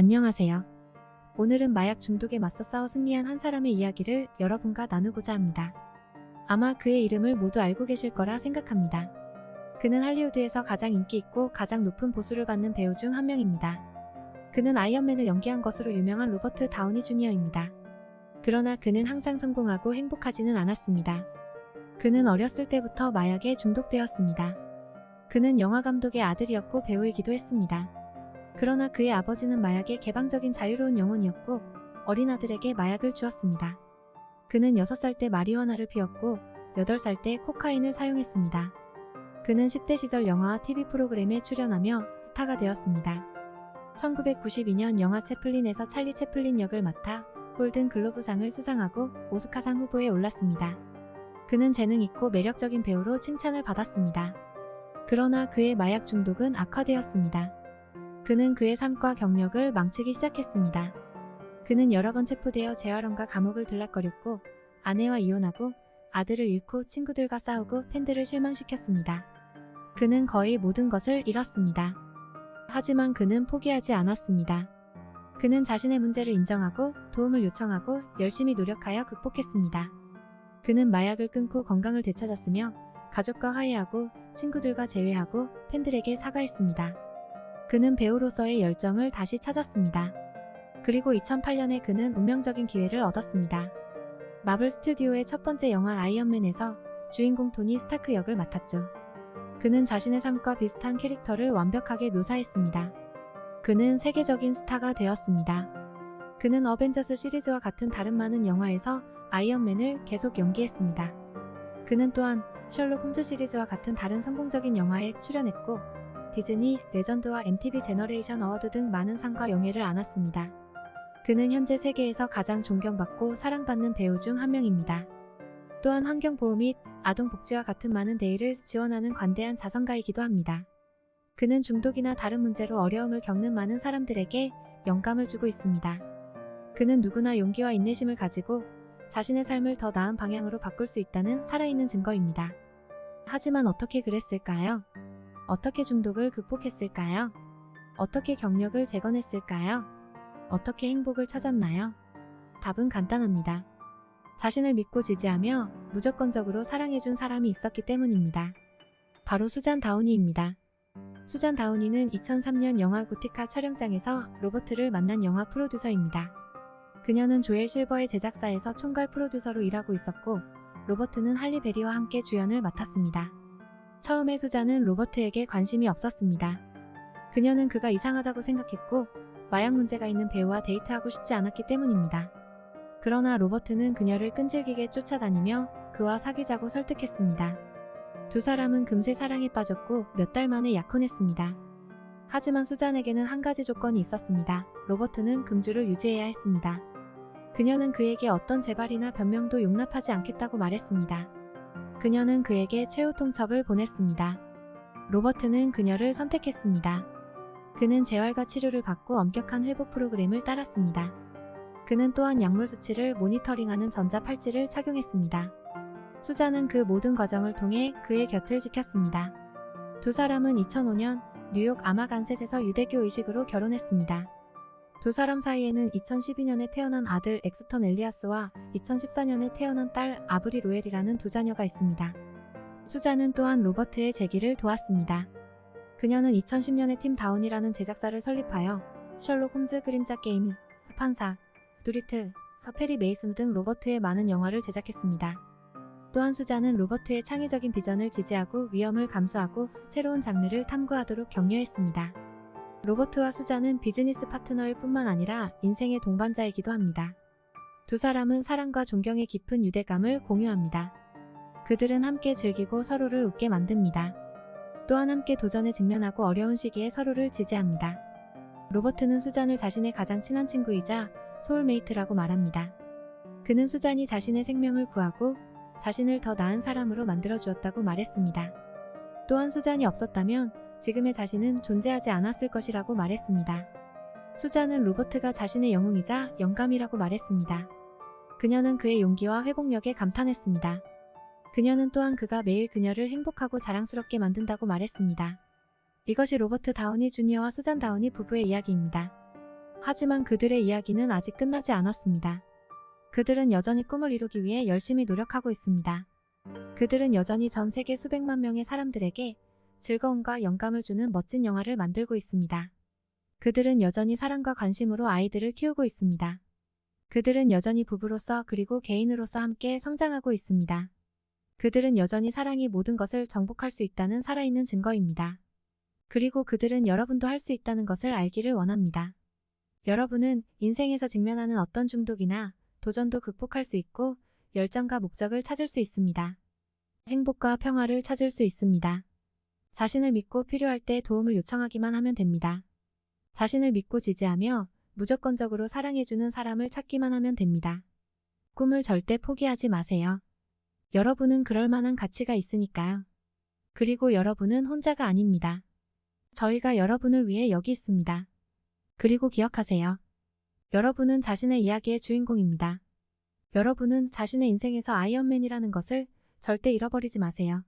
안녕하세요. 오늘은 마약 중독에 맞서 싸워 승리한 한 사람의 이야기를 여러분과 나누고자 합니다. 아마 그의 이름을 모두 알고 계실 거라 생각합니다. 그는 할리우드에서 가장 인기 있고 가장 높은 보수를 받는 배우 중 한 명입니다. 그는 아이언맨을 연기한 것으로 유명한 로버트 다우니 주니어입니다. 그러나 그는 항상 성공하고 행복하지는 않았습니다. 그는 어렸을 때부터 마약에 중독되었습니다. 그는 영화 감독의 아들이었고 배우이기도 했습니다. 그러나 그의 아버지는 마약의 개방적인 자유로운 영혼이었고 어린 아들에게 마약을 주었습니다. 그는 6살 때 마리화나를 피웠고 8살 때 코카인을 사용했습니다. 그는 10대 시절 영화와 TV 프로그램에 출연하며 스타가 되었습니다. 1992년 영화 채플린에서 찰리 채플린 역을 맡아 골든 글로브상을 수상하고 오스카상 후보에 올랐습니다. 그는 재능 있고 매력적인 배우로 칭찬을 받았습니다. 그러나 그의 마약 중독은 악화되었습니다. 그는 그의 삶과 경력을 망치기 시작했습니다. 그는 여러 번 체포되어 재활원과 감옥을 들락거렸고 아내와 이혼하고 아들을 잃고 친구들과 싸우고 팬들을 실망시켰습니다. 그는 거의 모든 것을 잃었습니다. 하지만 그는 포기하지 않았습니다. 그는 자신의 문제를 인정하고 도움을 요청하고 열심히 노력하여 극복했습니다. 그는 마약을 끊고 건강을 되찾았으며 가족과 화해하고 친구들과 재회하고 팬들에게 사과했습니다. 그는 배우로서의 열정을 다시 찾았습니다. 그리고 2008년에 그는 운명적인 기회를 얻었습니다. 마블 스튜디오의 첫 번째 영화 아이언맨에서 주인공 토니 스타크 역을 맡았죠. 그는 자신의 삶과 비슷한 캐릭터를 완벽하게 묘사했습니다. 그는 세계적인 스타가 되었습니다. 그는 어벤져스 시리즈와 같은 다른 많은 영화에서 아이언맨을 계속 연기했습니다. 그는 또한 셜록 홈즈 시리즈와 같은 다른 성공적인 영화에 출연했고 디즈니, 레전드와 MTV 제너레이션 어워드 등 많은 상과 영예를 안았습니다. 그는 현재 세계에서 가장 존경받고 사랑받는 배우 중 한 명입니다. 또한 환경보호 및 아동복지와 같은 많은 대의를 지원하는 관대한 자선가이기도 합니다. 그는 중독이나 다른 문제로 어려움을 겪는 많은 사람들에게 영감을 주고 있습니다. 그는 누구나 용기와 인내심을 가지고 자신의 삶을 더 나은 방향으로 바꿀 수 있다는 살아있는 증거입니다. 하지만 어떻게 그랬을까요? 어떻게 중독을 극복했을까요? 어떻게 경력을 재건했을까요? 어떻게 행복을 찾았나요? 답은 간단합니다. 자신을 믿고 지지하며 무조건적으로 사랑해준 사람이 있었기 때문입니다. 바로 수잔 다우니입니다. 수잔 다우니는 2003년 영화 고티카 촬영장에서 로버트를 만난 영화 프로듀서입니다. 그녀는 조엘 실버의 제작사에서 총괄 프로듀서로 일하고 있었고 로버트는 할리 베리와 함께 주연을 맡았습니다. 처음에 수잔은 로버트에게 관심이 없었습니다. 그녀는 그가 이상하다고 생각했고 마약 문제가 있는 배우와 데이트하고 싶지 않았기 때문입니다. 그러나 로버트는 그녀를 끈질기게 쫓아다니며 그와 사귀자고 설득했습니다. 두 사람은 금세 사랑에 빠졌고 몇 달 만에 약혼했습니다. 하지만 수잔에게는 한 가지 조건이 있었습니다. 로버트는 금주를 유지해야 했습니다. 그녀는 그에게 어떤 재발이나 변명도 용납하지 않겠다고 말했습니다. 그녀는 그에게 최후 통첩을 보냈습니다. 로버트는 그녀를 선택했습니다. 그는 재활과 치료를 받고 엄격한 회복 프로그램을 따랐습니다. 그는 또한 약물 수치를 모니터링하는 전자 팔찌를 착용했습니다. 수자는 그 모든 과정을 통해 그의 곁을 지켰습니다. 두 사람은 2005년 뉴욕 아마간셋에서 유대교 의식으로 결혼했습니다. 두 사람 사이에는 2012년에 태어난 아들 엑스턴 엘리아스와 2014년에 태어난 딸 아브리 로엘이라는 두 자녀가 있습니다. 수자는 또한 로버트의 재기를 도왔습니다. 그녀는 2010년에 팀 다운이라는 제작사를 설립하여 셜록 홈즈 그림자 게임, 판사, 두리틀, 페리 메이슨 등 로버트의 많은 영화를 제작했습니다. 또한 수자는 로버트의 창의적인 비전을 지지하고 위험을 감수하고 새로운 장르를 탐구하도록 격려했습니다. 로버트와 수자는 비즈니스 파트너일 뿐만 아니라 인생의 동반자이기도 합니다. 두 사람은 사랑과 존경의 깊은 유대감을 공유합니다. 그들은 함께 즐기고 서로를 웃게 만듭니다. 또한 함께 도전에 직면하고 어려운 시기에 서로를 지지합니다. 로버트는 수잔을 자신의 가장 친한 친구이자 소울메이트라고 말합니다. 그는 수잔이 자신의 생명을 구하고 자신을 더 나은 사람으로 만들어 주었다고 말했습니다. 또한 수잔이 없었다면 지금의 자신은 존재하지 않았을 것이라고 말했습니다. 수잔은 로버트가 자신의 영웅이자 영감이라고 말했습니다. 그녀는 그의 용기와 회복력에 감탄했습니다. 그녀는 또한 그가 매일 그녀를 행복하고 자랑스럽게 만든다고 말했습니다. 이것이 로버트 다우니 주니어와 수잔 다우니 부부의 이야기입니다. 하지만 그들의 이야기는 아직 끝나지 않았습니다. 그들은 여전히 꿈을 이루기 위해 열심히 노력하고 있습니다. 그들은 여전히 전 세계 수백만 명의 사람들에게 즐거움과 영감을 주는 멋진 영화를 만들고 있습니다. 그들은 여전히 사랑과 관심으로 아이들을 키우고 있습니다. 그들은 여전히 부부로서 그리고 개인으로서 함께 성장하고 있습니다. 그들은 여전히 사랑이 모든 것을 정복할 수 있다는 살아있는 증거입니다. 그리고 그들은 여러분도 할 수 있다는 것을 알기를 원합니다. 여러분은 인생에서 직면하는 어떤 중독이나 도전도 극복할 수 있고 열정과 목적을 찾을 수 있습니다. 행복과 평화를 찾을 수 있습니다. 자신을 믿고 필요할 때 도움을 요청하기만 하면 됩니다. 자신을 믿고 지지하며 무조건적으로 사랑해주는 사람을 찾기만 하면 됩니다. 꿈을 절대 포기하지 마세요. 여러분은 그럴 만한 가치가 있으니까요. 그리고 여러분은 혼자가 아닙니다. 저희가 여러분을 위해 여기 있습니다. 그리고 기억하세요. 여러분은 자신의 이야기의 주인공입니다. 여러분은 자신의 인생에서 아이언맨이라는 것을 절대 잃어버리지 마세요.